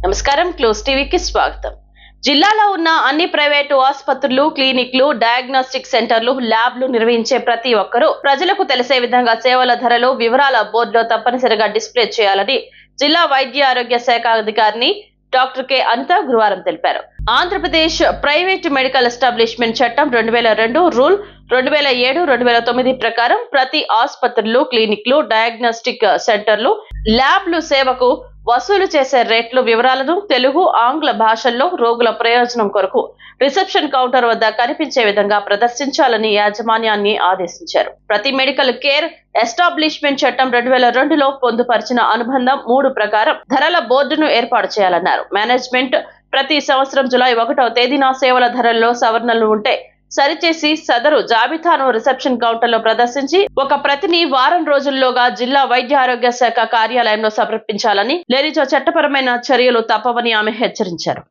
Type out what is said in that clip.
నమస్కారం క్లోజ్ టీవీకి స్వాగతం. జిల్లాలో ఉన్న అన్ని ప్రైవేటు ఆసుపత్రులు క్లినిక్లు డయాగ్నోస్టిక్ సెంటర్లు ల్యాబ్లు నిర్వహించే ప్రతి ఒక్కరూ ప్రజలకు తెలిసే విధంగా సేవల ధరలు వివరాల బోర్డులో తప్పనిసరిగా డిస్ప్లే చేయాలని జిల్లా వైద్య ఆరోగ్య శాఖ అధికారిని డాక్టర్ కె. అనిత గురువారం తెలిపారు. ఆంధ్రప్రదేశ్ ప్రైవేట్ మెడికల్ ఎస్టాబ్లిష్మెంట్ చట్టం రెండు వేల రెండు రూల్ రెండు వేల ఏడు రెండు వేల తొమ్మిది ప్రకారం ప్రతి ఆసుపత్రులు క్లినిక్లు డయాగ్నోస్టిక్ సెంటర్లు ల్యాబ్లు సేవకు వసూలు చేసే రేట్లు వివరాలను తెలుగు ఆంగ్ల భాషల్లో రోగుల ప్రయోజనం కొరకు రిసెప్షన్ కౌంటర్ వద్ద కనిపించే విధంగా ప్రదర్శించాలని యాజమాన్యాన్ని ఆదేశించారు. ప్రతి మెడికల్ కేర్ ఎస్టాబ్లిష్మెంట్ చట్టం రెండు వేల రెండులో పొందుపరిచిన అనుబంధం మూడు ప్రకారం ధరల బోర్డును ఏర్పాటు చేయాలన్నారు. మేనేజ్మెంట్ ప్రతి సంవత్సరం జులై ఒకటవ తేదీన సేవల ధరల్లో సవరణలు ఉంటే సరిచేసి సదరు జాబితాను రిసెప్షన్ కౌంటర్లో ప్రదర్శించి ఒక ప్రతిని వారం రోజుల్లోగా జిల్లా వైద్య ఆరోగ్య శాఖ కార్యాలయంలో సమర్పించాలని లేనిచో చట్టపరమైన చర్యలు తప్పవని ఆమె హెచ్చరించారు.